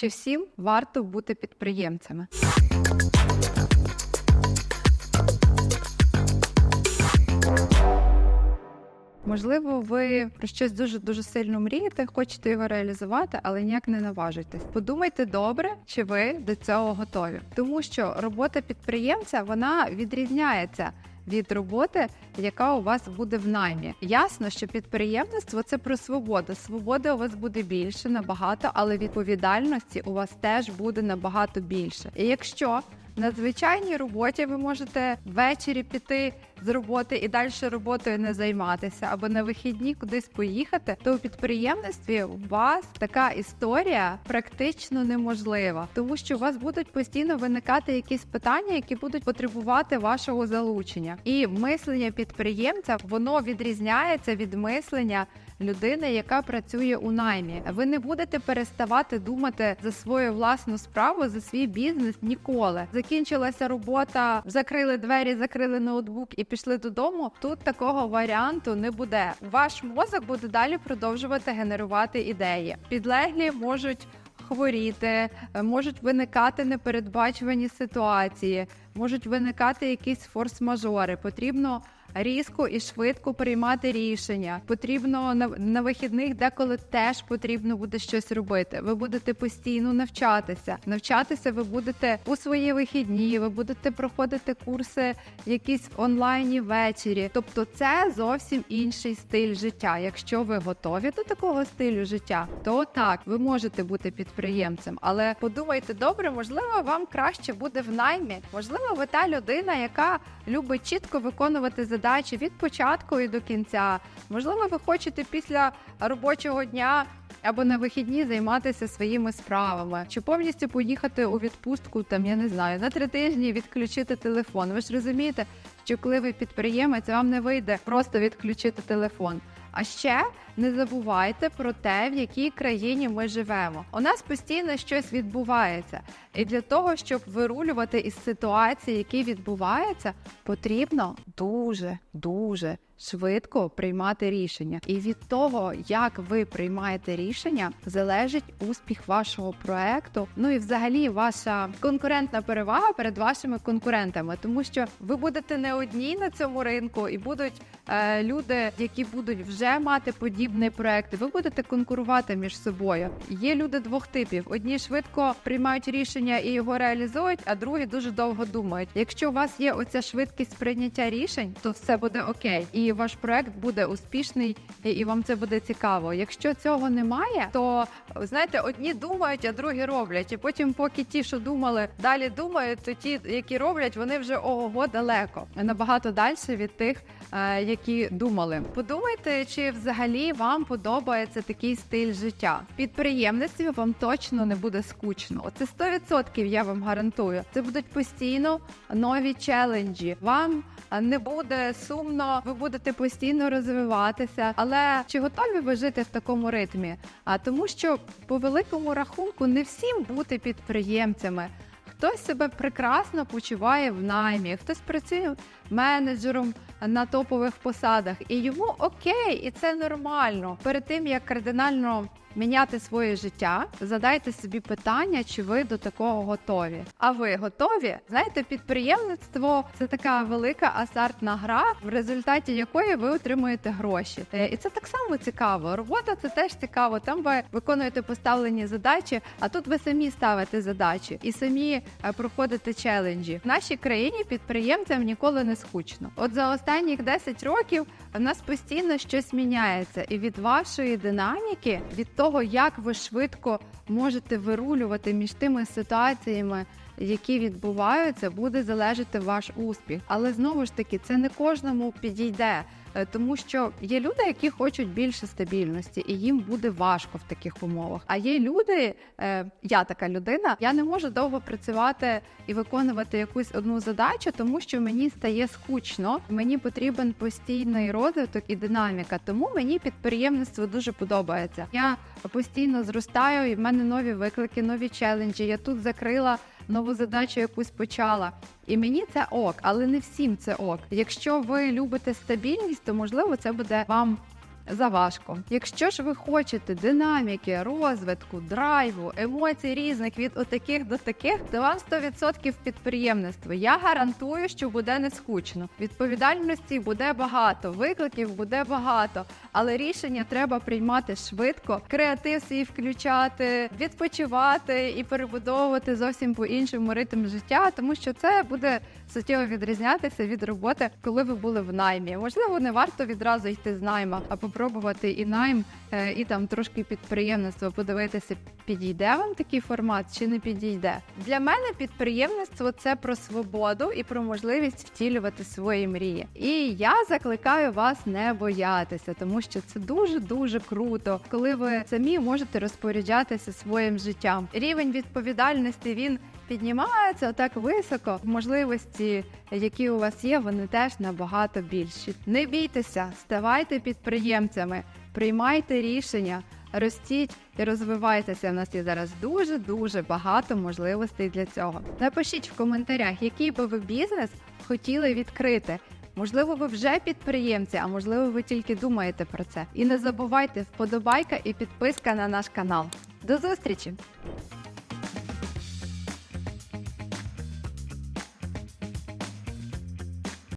Чи всім варто бути підприємцями? Можливо, ви про щось дуже дуже сильно мрієте, хочете його реалізувати, але ніяк не наважуєтесь. Подумайте добре, чи ви до цього готові, тому що робота підприємця вона відрізняється. Від роботи, яка у вас буде в наймі, ясно, що підприємництво це про свободу. Свободи у вас буде більше набагато, але відповідальності у вас теж буде набагато більше. І якщо на звичайній роботі ви можете ввечері піти з роботи і далі роботою не займатися, або на вихідні кудись поїхати, то у підприємництві у вас така історія практично неможлива, тому що у вас будуть постійно виникати якісь питання, які будуть потребувати вашого залучення. І мислення підприємця воно відрізняється від мислення людини, яка працює у наймі. Ви не будете переставати думати за свою власну справу, за свій бізнес ніколи. Закінчилася робота, закрили двері, закрили ноутбук і пішли додому. Тут такого варіанту не буде. Ваш мозок буде далі продовжувати генерувати ідеї. Підлеглі можуть. Хворіти, можуть виникати непередбачувані ситуації, можуть виникати якісь форс-мажори. Потрібно різко і швидко приймати рішення. Потрібно на, на вихідних деколи теж потрібно буде щось робити. Ви будете постійно навчатися. Навчатися ви будете у свої вихідні, ви будете проходити курси якісь в онлайні ввечері. Тобто, це зовсім інший стиль життя. Якщо ви готові до такого стилю життя, то так ви можете бути підприємцем, але подумайте добре, можливо, вам краще буде в наймі. Можливо, ви та людина, яка любить чітко виконувати задачі від початку і до кінця. Можливо, ви хочете після робочого дня. Або на вихідні займатися своїми справами, чи повністю поїхати у відпустку, там я не знаю, на три тижні відключити телефон. Ви ж розумієте, що коли ви підприємець, вам не вийде просто відключити телефон. А ще не забувайте про те, в якій країні ми живемо. У нас постійно щось відбувається, і для того, щоб вирулювати із ситуації, які відбуваються, потрібно дуже дуже швидко приймати рішення. І від того, як ви приймаєте рішення, залежить успіх вашого проекту. Ну і взагалі ваша конкурентна перевага перед вашими конкурентами, тому що ви будете не одні на цьому ринку, і будуть е, люди, які будуть вже мати подібний проект. і Ви будете конкурувати між собою. Є люди двох типів: одні швидко приймають рішення і його реалізують, а другі дуже довго думають. Якщо у вас є оця швидкість прийняття рішень, то все буде окей, і ваш проект буде успішний, і- і вам це буде цікаво. Якщо цього немає, то знаєте, одні думають, а другі роблять. І потім, поки ті, що думали, далі думають, то ті, які роблять, вони вже ого далеко набагато далі від тих, е, які думали. Подумайте, чи взагалі вам подобається такий стиль життя. В підприємництві вам точно не буде скучно. Оце 100% я вам гарантую. Це будуть постійно нові челенджі. Вам не буде сумно, ви будете постійно розвиватися. Але чи готові ви жити в такому ритмі? А тому, що по великому рахунку не всім бути підприємцями. Хтось себе прекрасно почуває в наймі, хтось працює менеджером на топових посадах, і йому окей, і це нормально. Перед тим як кардинально міняти своє життя, задайте собі питання, чи ви до такого готові. А ви готові? Знаєте, підприємництво це така велика азартна гра, в результаті якої ви отримуєте гроші. Е, І це так само цікаво. Робота це теж цікаво. Там ви виконуєте поставлені задачі, а тут ви самі ставите задачі і самі е, проходите челенджі. В нашій країні підприємцям ніколи не скучно. От за останніх 10 років в нас постійно щось міняється, і від вашої динаміки, від того, як ви швидко можете вирулювати між тими ситуаціями. Які відбуваються, буде залежати ваш успіх, але знову ж таки це не кожному підійде, е, тому що є люди, які хочуть більше стабільності, і їм буде важко в таких умовах. А є люди, е, я така людина, я не можу довго працювати і виконувати якусь одну задачу, тому що мені стає скучно. Мені потрібен постійний розвиток і динаміка. Тому мені підприємництво дуже подобається. Я постійно зростаю, і в мене нові виклики, нові челенджі. Я тут закрила нову задачу якусь почала. І мені це ок, але не всім це ок. Якщо ви любите стабільність, то можливо це буде вам заважко. Якщо ж ви хочете динаміки, розвитку, драйву, емоцій різних від отаких до таких, то вам 100% підприємництво. Я гарантую, що буде не скучно. Відповідальності буде багато, викликів буде багато, але рішення треба приймати швидко, креатив свій включати, відпочивати і перебудовувати зовсім по іншому ритм життя, тому що це буде суттєво відрізнятися від роботи, коли ви були в наймі. Можливо, не варто відразу йти з найма, а попробувати і найм, е, і там трошки підприємництво, подивитися, підійде вам такий формат чи не підійде. Для мене підприємництво це про свободу і про можливість втілювати свої мрії. І я закликаю вас не боятися, тому що це дуже дуже круто, коли ви самі можете розпоряджатися своїм життям. Рівень відповідальності він піднімається так високо. Можливості, які у вас є, вони теж набагато більші. Не бійтеся, ставайте підприємцями, приймайте рішення. Ростіть і розвивайтеся. У нас є зараз дуже дуже багато можливостей для цього. Напишіть в коментарях, який би ви бізнес хотіли відкрити. Можливо, ви вже підприємці, а можливо, ви тільки думаєте про це. І не забувайте вподобайка і підписка на наш канал. До зустрічі!